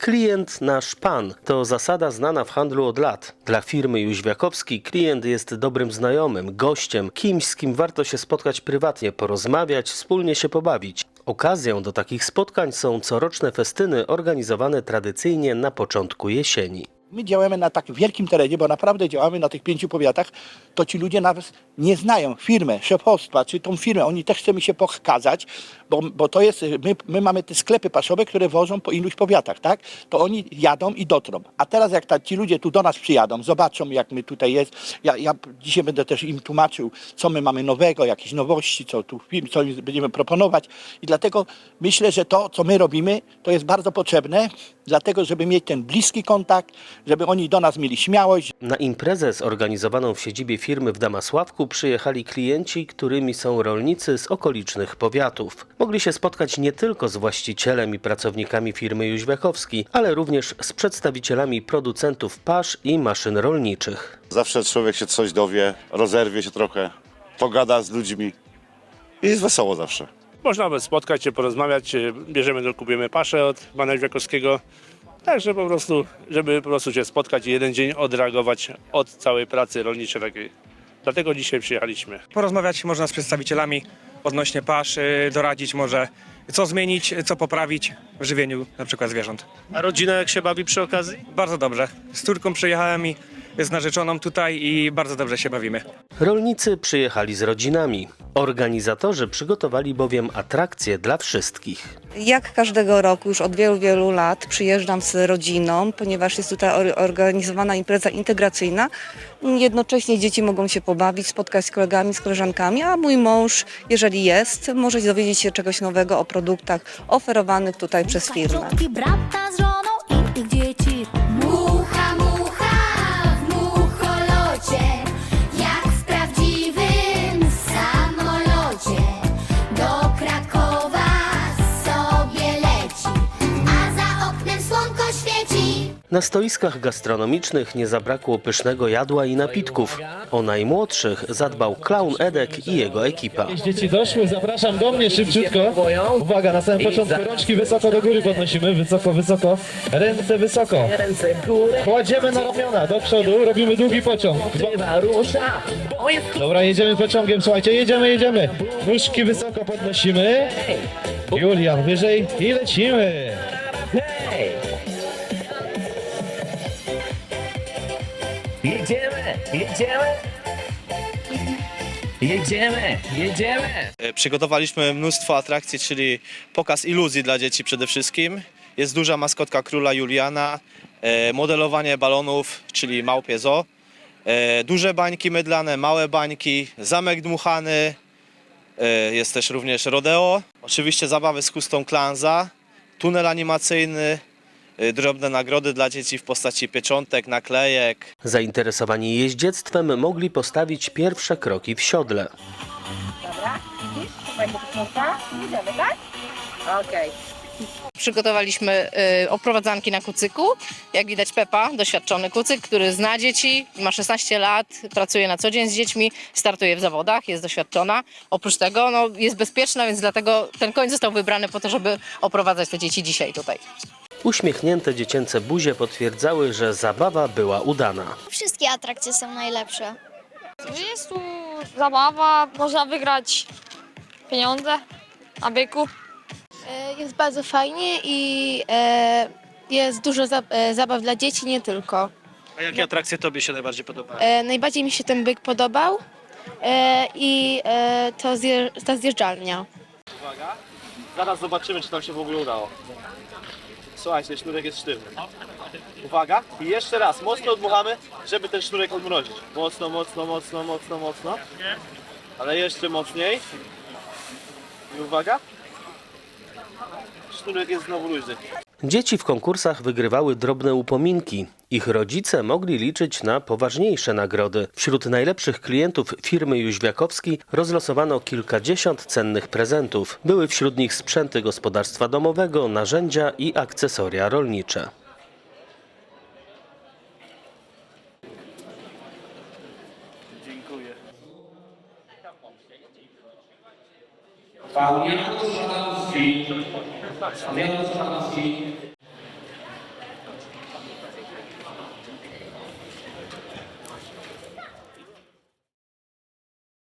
Klient nasz pan to zasada znana w handlu od lat. Dla firmy Jóźwiakowski klient jest dobrym znajomym, gościem, kimś, z kim warto się spotkać prywatnie, porozmawiać, wspólnie się pobawić. Okazją do takich spotkań są coroczne festyny organizowane tradycyjnie na początku jesieni. My działamy na tak wielkim terenie, bo naprawdę działamy na tych pięciu powiatach, to ci ludzie nawet nie znają firmę, szefostwa, czy tą firmę. Oni też chcemy się pokazać, bo, bo to jest, my, my mamy te sklepy paszowe, które wożą po iluś powiatach, tak? To oni jadą i dotrą. A teraz jak ta, ci ludzie tu do nas przyjadą, zobaczą jak my tutaj jest. Ja, ja dzisiaj będę też im tłumaczył, co my mamy nowego, jakieś nowości, co tu co będziemy proponować. I dlatego myślę, że to, co my robimy, to jest bardzo potrzebne, dlatego żeby mieć ten bliski kontakt, żeby oni do nas mieli śmiałość, Na imprezę zorganizowaną w siedzibie firmy w Damasławku przyjechali klienci, którymi są rolnicy z okolicznych powiatów. Mogli się spotkać nie tylko z właścicielem i pracownikami firmy Jóźwiakowski, ale również z przedstawicielami producentów pasz i maszyn rolniczych. Zawsze człowiek się coś dowie, rozerwie się trochę, pogada z ludźmi i jest wesoło zawsze. Można by spotkać się, porozmawiać, bierzemy, do- kupujemy paszę od pana Wiakowskiego. Także po prostu, żeby po prostu się spotkać i jeden dzień odreagować od całej pracy rolniczej takiej. Dlatego dzisiaj przyjechaliśmy. porozmawiać można z przedstawicielami odnośnie pasz, y, doradzić może co zmienić, co poprawić w żywieniu na przykład zwierząt. A rodzina jak się bawi przy okazji? Bardzo dobrze. Z córką przyjechałem i z narzeczoną tutaj i bardzo dobrze się bawimy. Rolnicy przyjechali z rodzinami. Organizatorzy przygotowali bowiem atrakcje dla wszystkich. Jak każdego roku, już od wielu, wielu lat przyjeżdżam z rodziną, ponieważ jest tutaj or- organizowana impreza integracyjna. Jednocześnie dzieci mogą się pobawić, spotkać z kolegami, z koleżankami, a mój mąż, jeżeli jest, może dowiedzieć się czegoś nowego o produktach oferowanych tutaj przez firmę. Brata Na stoiskach gastronomicznych nie zabrakło pysznego jadła i napitków. O najmłodszych zadbał klaun Edek i jego ekipa. Dzieci doszły, zapraszam do mnie szybciutko. Uwaga, na samym początku rączki wysoko do góry podnosimy, wysoko, wysoko, ręce wysoko. Kładziemy na ramiona, do przodu, robimy długi pociąg. Dobra, jedziemy pociągiem, słuchajcie, jedziemy, jedziemy. Nóżki wysoko podnosimy. Julian, wyżej i lecimy. hej! Jedziemy, jedziemy! Jedziemy, jedziemy! E, Przygotowaliśmy mnóstwo atrakcji, czyli pokaz iluzji dla dzieci przede wszystkim. Jest duża maskotka króla Juliana, e, modelowanie balonów, czyli małpie zoo, e, duże bańki mydlane, małe bańki, zamek dmuchany, jest też również rodeo, oczywiście zabawy z chustą klanza, tunel animacyjny, drobne nagrody dla dzieci w postaci pieczątek, naklejek, Zainteresowani jeździectwem mogli postawić pierwsze kroki w siodle. Przygotowaliśmy y, oprowadzanki na kucyku. Jak widać Pepa, doświadczony kucyk, który zna dzieci, ma 16 lat, pracuje na co dzień z dziećmi, startuje w zawodach, jest doświadczona. Oprócz tego no, jest bezpieczna, więc dlatego ten koń został wybrany po to, żeby oprowadzać te dzieci dzisiaj tutaj. Uśmiechnięte dziecięce buzie potwierdzały, że zabawa była udana. Wszystkie atrakcje są najlepsze. Jest tu zabawa, można wygrać pieniądze na byku. E, Jest bardzo fajnie i e, jest dużo zabaw dla dzieci, nie tylko. A jakie atrakcje Tobie się najbardziej podobają? E, Najbardziej mi się ten byk podobał e, i e, to zje, ta zjeżdżalnia. Uwaga, zaraz zobaczymy, czy nam się w ogóle udało. Słuchajcie, sznurek jest sztywny. Uwaga, i jeszcze raz, mocno odmuchamy, żeby ten sznurek odmrozić. Mocno, mocno, mocno, mocno, mocno. Ale jeszcze mocniej. I uwaga. Jest znowu luźny. Dzieci w konkursach wygrywały drobne upominki. Ich rodzice mogli liczyć na poważniejsze nagrody. Wśród najlepszych klientów firmy Jóźwiakowski rozlosowano kilkadziesiąt cennych prezentów. Były wśród nich sprzęty gospodarstwa domowego, narzędzia i akcesoria rolnicze. Dziękuję. Paulinha, nós falamos sim. Nós falamos sim.